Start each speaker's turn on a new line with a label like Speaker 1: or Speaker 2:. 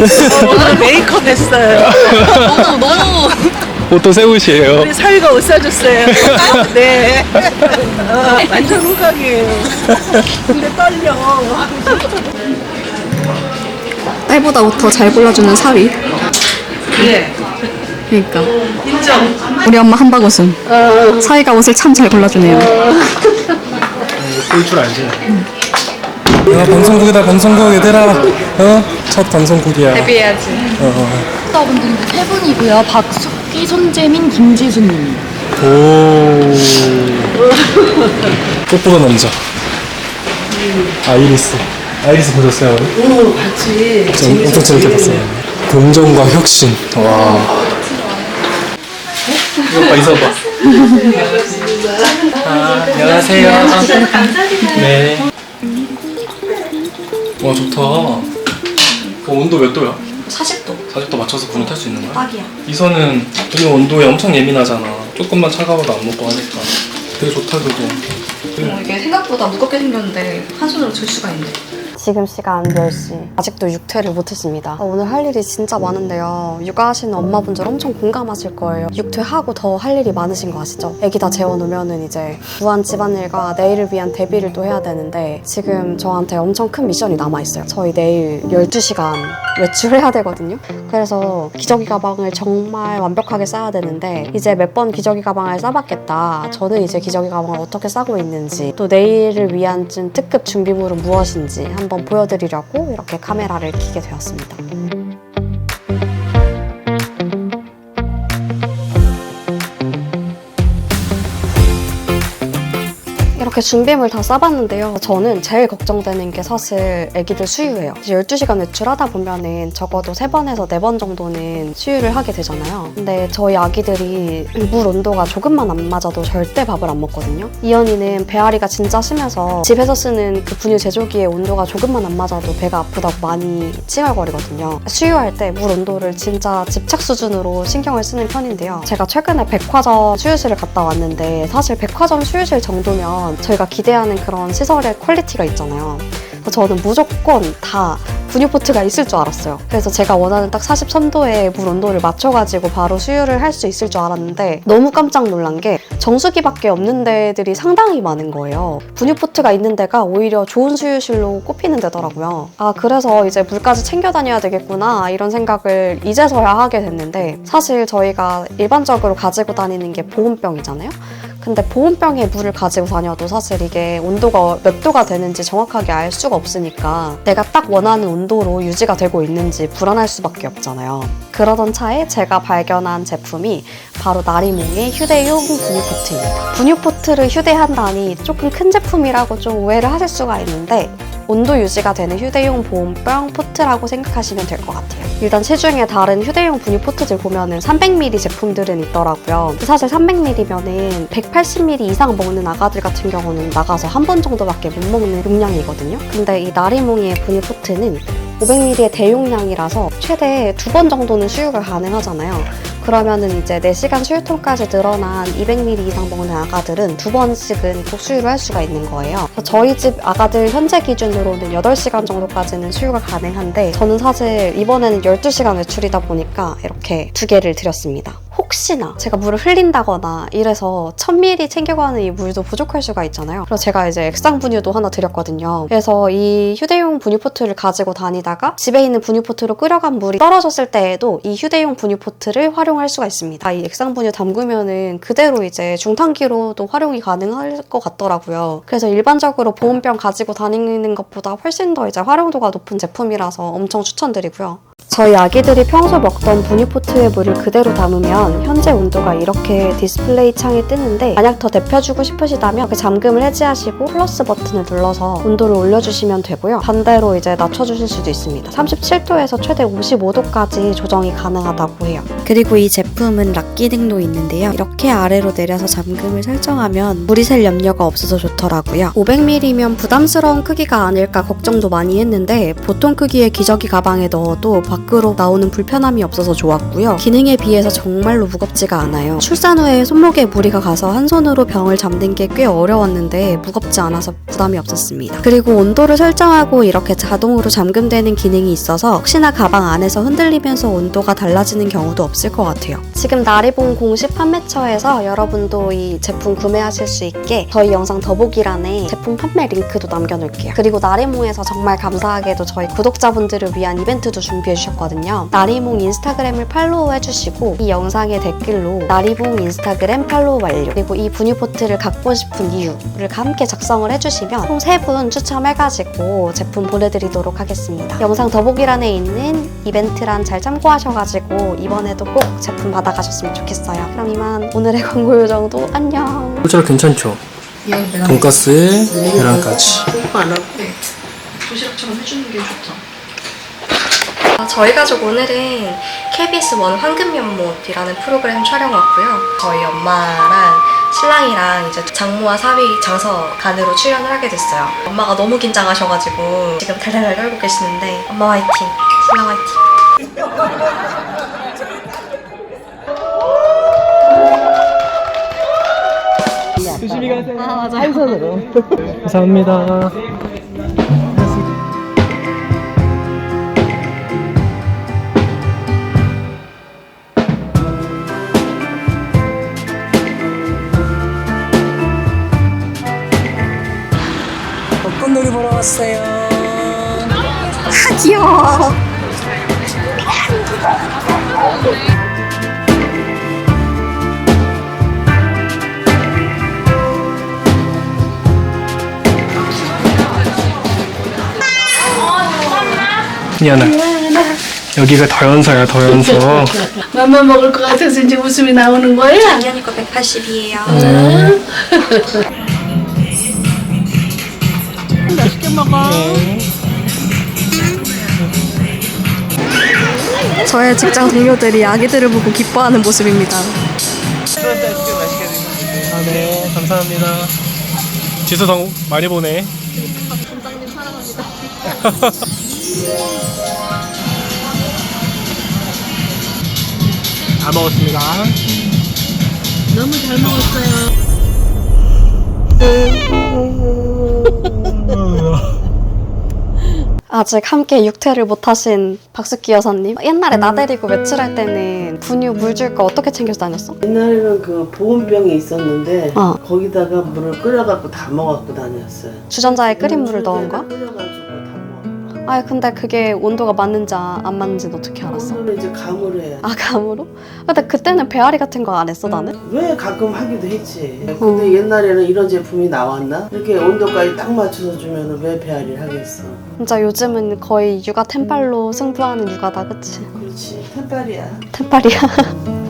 Speaker 1: 오늘 메이크업 했어요.
Speaker 2: 너무 너무
Speaker 3: 옷도 새 옷이에요.
Speaker 1: 우리 사위가 옷 사줬어요. 네. 어, 완전 호강이에요. 근데 떨려.
Speaker 2: 딸보다 옷 더 잘 골라주는 사위.
Speaker 1: 예.
Speaker 2: 그러니까
Speaker 1: 인정.
Speaker 2: 우리 엄마 한박 웃음. 사위가 옷을 참 잘 골라주네요.
Speaker 3: 볼 줄 알지. 야 방송국이다 방송국 얘들아. 어? 첫 방송국이야.
Speaker 2: 데뷔해야지.
Speaker 3: 어, 어.
Speaker 4: 스타분들이 세 분이고요. 박숙기, 손재민, 김지수님.
Speaker 3: 오. 꽃보다 남자. 아이리스. 아이리스 보셨어요?
Speaker 1: 오, 같이.
Speaker 3: 좀 엄청 재밌게 봤어요. 공정과 혁신. 와. 이거 봐, 있어봐. 아, 안녕하세요. 네. 와, 좋다. 어, 온도 몇 도야?
Speaker 4: 40도.
Speaker 3: 40도 맞춰서 불을 탈 수 있는 거야?
Speaker 4: 딱이야.
Speaker 3: 이선은 우리 온도에 엄청 예민하잖아. 조금만 차가워도 안 먹고 하니까. 되게 좋다, 그거.
Speaker 4: 어, 이게 생각보다 무겁게 생겼는데 한 손으로 들 수가 있네.
Speaker 2: 지금 시간 10시. 아직도 육퇴를 못했습니다. 어, 오늘 할 일이 진짜 많은데요. 육아하시는 엄마분들 엄청 공감하실 거예요. 육퇴하고 더 할 일이 많으신 거 아시죠? 애기 다 재워놓으면 이제 무한 집안일과 내일을 위한 대비를 또 해야 되는데 지금 저한테 엄청 큰 미션이 남아있어요. 저희 내일 12시간 외출해야 되거든요. 그래서 기저귀 가방을 정말 완벽하게 싸야 되는데 이제 몇 번 기저귀 가방을 싸봤겠다. 저는 이제 기저귀 가방을 어떻게 싸고 있는지 또 내일을 위한 좀 특급 준비물은 무엇인지 한번 보여드리려고 이렇게 카메라를 켜게 되었습니다. 이렇게 준비물 다 싸봤는데요. 저는 제일 걱정되는 게 사실 애기들 수유예요. 이제 12시간 외출하다 보면은 적어도 3번에서 4번 정도는 수유를 하게 되잖아요. 근데 저희 아기들이 물 온도가 조금만 안 맞아도 절대 밥을 안 먹거든요. 이현이는 배앓이가 진짜 심해서 집에서 쓰는 그 분유 제조기의 온도가 조금만 안 맞아도 배가 아프다고 많이 찡얼거리거든요. 수유할 때 물 온도를 진짜 집착 수준으로 신경을 쓰는 편인데요. 제가 최근에 백화점 수유실을 갔다 왔는데 사실 백화점 수유실 정도면 저희가 기대하는 그런 시설의 퀄리티가 있잖아요. 그래서 저는 무조건 다 분유포트가 있을 줄 알았어요. 그래서 제가 원하는 딱 43도의 물 온도를 맞춰가지고 바로 수유를 할 수 있을 줄 알았는데 너무 깜짝 놀란 게 정수기밖에 없는 데들이 상당히 많은 거예요. 분유포트가 있는 데가 오히려 좋은 수유실로 꼽히는 데더라고요. 아, 그래서 이제 물까지 챙겨 다녀야 되겠구나 이런 생각을 이제서야 하게 됐는데 사실 저희가 일반적으로 가지고 다니는 게 보온병이잖아요. 근데 보온병에 물을 가지고 다녀도 사실 이게 온도가 몇 도가 되는지 정확하게 알 수가 없으니까 내가 딱 원하는 온도로 유지가 되고 있는지 불안할 수밖에 없잖아요. 그러던 차에 제가 발견한 제품이 바로 나리몽의 휴대용 분유포트입니다. 분유포트를 휴대한다니 조금 큰 제품이라고 좀 오해를 하실 수가 있는데 온도 유지가 되는 휴대용 보온병 포트라고 생각하시면 될 것 같아요. 일단 시중에 다른 휴대용 분유 포트들 보면은 300ml 제품들은 있더라고요. 사실 300ml면은 180ml 이상 먹는 아가들 같은 경우는 나가서 한 번 정도밖에 못 먹는 용량이거든요. 근데 이 나리몽이의 분유 포트는 500ml의 대용량이라서 최대 두 번 정도는 수유가 가능하잖아요. 그러면은 이제 4시간 수유통까지 늘어난 200ml 이상 먹는 아가들은 두 번씩은 꼭 수유를 할 수가 있는 거예요. 저희 집 아가들 현재 기준으로는 8시간 정도까지는 수유가 가능한데 저는 사실 이번에는 12시간 외출이다 보니까 이렇게 두 개를 드렸습니다. 혹시나 제가 물을 흘린다거나 이래서 1000ml 챙겨가는 이 물도 부족할 수가 있잖아요. 그래서 제가 이제 액상 분유도 하나 드렸거든요. 그래서 이 휴대용 분유 포트를 가지고 다니다가 집에 있는 분유 포트로 끓여간 물이 떨어졌을 때에도 이 휴대용 분유 포트를 활용할 수가 있습니다. 이 액상 분유 담그면은 그대로 이제 중탕기로도 활용이 가능할 것 같더라고요. 그래서 일반적으로 보온병 가지고 다니는 것보다 훨씬 더 이제 활용도가 높은 제품이라서 엄청 추천드리고요. 저희 아기들이 평소 먹던 분유포트의 물을 그대로 담으면 현재 온도가 이렇게 디스플레이 창에 뜨는데 만약 더 데펴주고 싶으시다면 그 잠금을 해제하시고 플러스 버튼을 눌러서 온도를 올려주시면 되고요. 반대로 이제 낮춰주실 수도 있습니다. 37도에서 최대 55도까지 조정이 가능하다고 해요. 그리고 이 제품은 락 기능도 있는데요. 이렇게 아래로 내려서 잠금을 설정하면 물이 셀 염려가 없어서 좋더라고요. 500ml면 부담스러운 크기가 아닐까 걱정도 많이 했는데 보통 크기의 기저귀 가방에 넣어도 밖으로 나오는 불편함이 없어서 좋았고요. 기능에 비해서 정말로 무겁지가 않아요. 출산 후에 손목에 무리가 가서 한 손으로 병을 잡는 게꽤 어려웠는데 무겁지 않아서 부담이 없었습니다. 그리고 온도를 설정하고 이렇게 자동으로 잠금되는 기능이 있어서 혹시나 가방 안에서 흔들리면서 온도가 달라지는 경우도 없을 것 같아요. 지금 나리봉 공식 판매처에서 여러분도 이 제품 구매하실 수 있게 저희 영상 더보기란에 제품 판매 링크도 남겨놓을게요. 그리고 나리몽에서 정말 감사하게도 저희 구독자분들을 위한 이벤트도 준비해 주셨거든요. 나리몽 인스타그램을 팔로우 해주시고 이 영상의 댓글로 나리봉 인스타그램 팔로우 완료 그리고 이 분유포트를 갖고 싶은 이유를 함께 작성을 해주시면 총 3분 추첨해가지고 제품 보내드리도록 하겠습니다. 영상 더보기란에 있는 이벤트란 잘 참고하셔가지고 이번에도 꼭 제품 받아가셨으면 좋겠어요. 그럼 이만 오늘의 광고 요정도 안녕.
Speaker 3: 소주라 괜찮죠? 돈가스에 계란까지.
Speaker 4: 도시락처럼 해주는 게 좋죠.
Speaker 2: 아, 저희 가족 오늘은 KBS 원 황금연못이라는 프로그램 촬영 왔고요. 저희 엄마랑 신랑이랑 이제 장모와 사위 장서간으로 출연을 하게 됐어요. 엄마가 너무 긴장하셔가지고 지금 달달달 떨고 계시는데 엄마 화이팅, 신랑 화이팅.
Speaker 3: 조심히 가세요.
Speaker 2: 아 맞아요.
Speaker 1: 한 손으로.
Speaker 3: 감사합니다. 왔어요.
Speaker 2: 아 귀여워.
Speaker 3: 미안해. 여기가 더연서야 더연서.
Speaker 1: 맘마 먹을 것 같아서 이제 웃음이 나오는 거야?
Speaker 2: 당연히 거 180이에요.
Speaker 3: 네.
Speaker 1: 맛있게 먹어.
Speaker 2: 저의 직장 동료들이 아기들을 보고 기뻐하는 모습입니다.
Speaker 3: 아, 네, 감사합니다. 지수성 많이 보네. 감사님 사랑합니다. 다 먹었습니다.
Speaker 1: 너무 잘 먹었어요.
Speaker 2: 아직 함께 육퇴를 못하신 박숙기 여사님. 옛날에 나 데리고 외출할 때는 분유 물 줄 거 어떻게 챙겨서 다녔어?
Speaker 1: 옛날에는 그 보온병이 있었는데
Speaker 2: 어.
Speaker 1: 거기다가 물을 끓여갖고 다 먹었고 다녔어요.
Speaker 2: 주전자에 끓인 물을 넣은 거야?
Speaker 1: 끓여가지고.
Speaker 2: 아 근데 그게 온도가 맞는지 아- 안 맞는지는 어떻게 알았어?
Speaker 1: 온도는 이제 감으로 해야 돼.
Speaker 2: 아 감으로? 근데 그때는 배앓이 같은 거 안 했어 나는?
Speaker 1: 왜 가끔 하기도 했지.
Speaker 2: 어.
Speaker 1: 근데 옛날에는 이런 제품이 나왔나? 이렇게 온도까지 딱 맞춰서 주면 왜 배앓이를 하겠어?
Speaker 2: 진짜 요즘은 거의 육아 템빨로 승부하는 육아다 그치?
Speaker 1: 그렇지. 템빨이야.
Speaker 2: 템빨이야